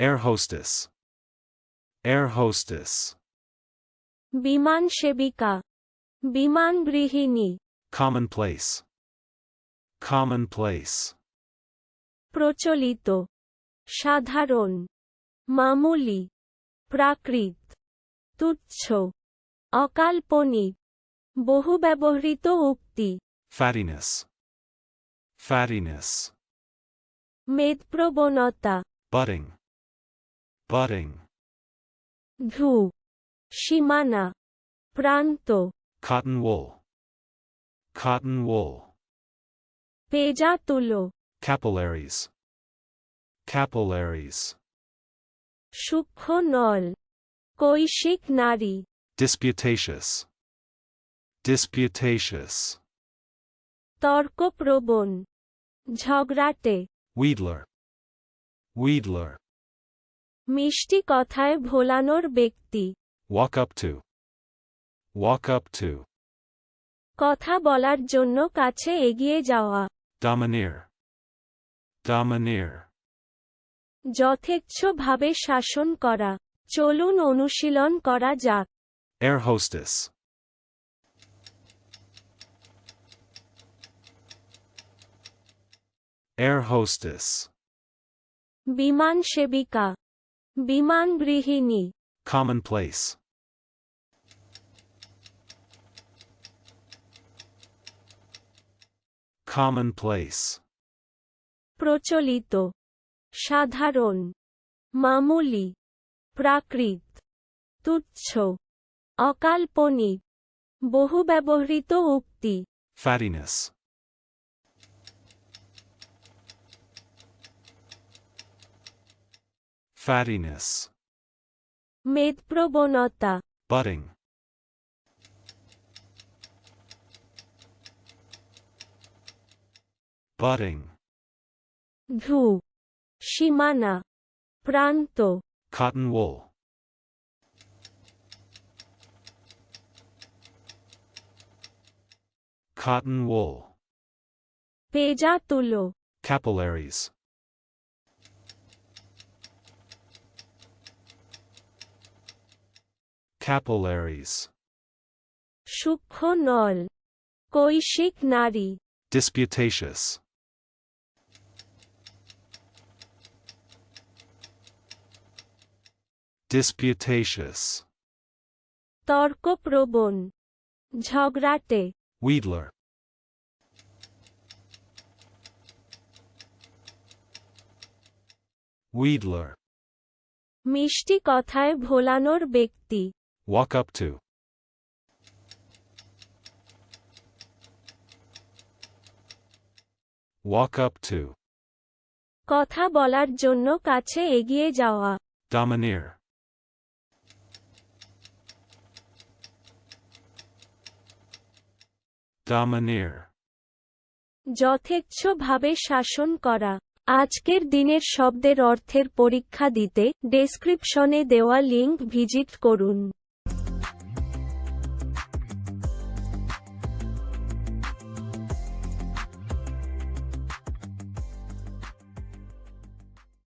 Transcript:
Air hostess. Air hostess. বিমান সেবিকা বিমান গৃহিণী Commonplace. Commonplace. প্রচলিত সাধারণ মামুলি প্রাকৃত তুচ্ছ অকাল্পনিক বহুব্যবহৃত উক্তি Fattiness. Fattiness. মেদপ্রবণতা Budding. Budding. ধু সীমানা প্রান্ত Cotton wool. Cotton wool. Payza তুলো Capillaries. Capillaries. সূক্ষ্ম নল কৈশিক নারী Disputatious. Disputatious. তর্কপ্রবণ ঝগড়াটে Wheedler. Wheedler. মিষ্টি কথায় ভোলানোর ব্যক্তি Walk up to. Walk up to. কথা বলার জন্য কাছে এগিয়ে যাওয়া Domineer. Domineer. যথেচ্ছভাবে শাসন করা চলুন অনুশীলন করা যাক Air hostess. Air hostess. বিমান সেবিকা বিমান গৃহিণী Commonplace. Commonplace. প্রচলিত। সাধারণ। মামুলি। প্রাকৃত। তুচ্ছ। অকাল্পনিক। বহুব্যবহৃত উক্তি। Fattiness. Fattiness. Medprobonota. Budding. Budding. Dhu. Shimana. Pranto. Cotton wool. Cotton wool. Peja tulo. Capillaries. Capillaries. সূক্ষ্ম নল কৈশিক নারী Disputatious. Disputatious. তর্কপ্রবণ ঝগড়াটে Wheedler. Wheedler. মিষ্টি কথায় ভোলানোর ব্যক্তি Walk up to. Walk up to. কথা বলার জন্য কাছে এগিয়ে যাওয়া Domineer. Domineer. যথেচ্ছভাবে শাসন করা আজকের দিনের শব্দের অর্থের পরীক্ষা দিতে ডেসক্রিপশনে দেওয়া লিংক ভিজিট করুন